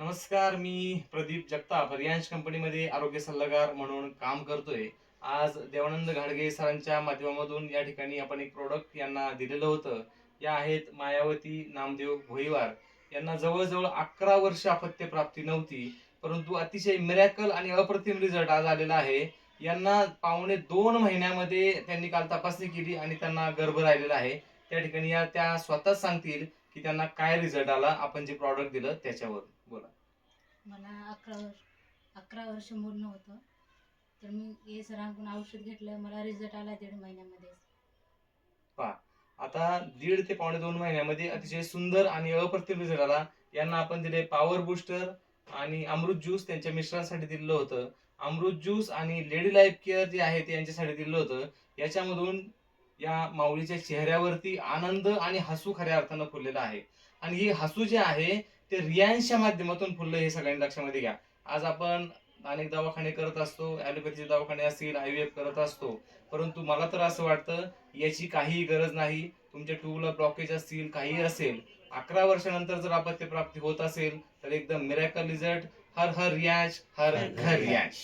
नमस्कार मी प्रदीप जगताप रियांश कंपनीमध्ये आरोग्य सल्लागार म्हणून काम करतोय. आज देवानंद घाडगे सरांच्या माध्यमामधून या ठिकाणी आपण एक प्रोडक्ट यांना दिलेलं होतं. या आहेत मायावती नामदेव भोईवार यांना जवळजवळ अकरा वर्ष अपत्य प्राप्ती नव्हती परंतु अतिशय मिरॅकल आणि अप्रतिम रिझल्ट आज आलेला आहे. यांना पावणे दोन महिन्यामध्ये त्यांनी काल तपासणी केली आणि त्यांना गर्भ राहिलेला आहे. त्या ठिकाणी या त्या स्वतःच सांगतील की त्यांना काय रिझल्ट आला आपण जे प्रॉडक्ट दिलं त्याच्यावर. बोला. मला अकरा वर्ष अकरा वर्ष पूर्ण होतं. तर मी हे सरांकडून औषध घेतलं मला रिझल्ट आला दीड महिन्यामध्ये. आता दीड ते पावणे दोन महिन्यामध्ये अतिशय सुंदर आणि अप्रतिम रिझल्ट आला. यांना आपण दिले पॉवर बुस्टर आणि अमृत ज्यूस त्यांच्या मिस्टरांसाठी दिलेलं होतं. अमृत ज्यूस आणि लेडी लाईफ केअर जे आहे ते यांच्यासाठी दिलं होतं. याच्यामधून या माऊलीच्या चेहऱ्यावरती आनंद आणि हसू खऱ्या अर्थानं फुललेला आहे. आणि हे हसू जे आहे ते रियांच्या माध्यमातून फुललं हे सगळ्यांनी लक्षामध्ये घ्या. आज आपण अनेक दवाखाने करत असतो ॲलोपॅथीचे दवाखाने असतील आय व्ही एफ करत असतो परंतु मला तर असं वाटतं याची काहीही गरज नाही. तुमच्या ट्यूबला ब्लॉकेज असतील काही असेल अकरा वर्षानंतर जर अपत्य प्राप्ती होत असेल तर एकदम मिरॅकल रिझल्ट हर हर रियाज हर घर रियाज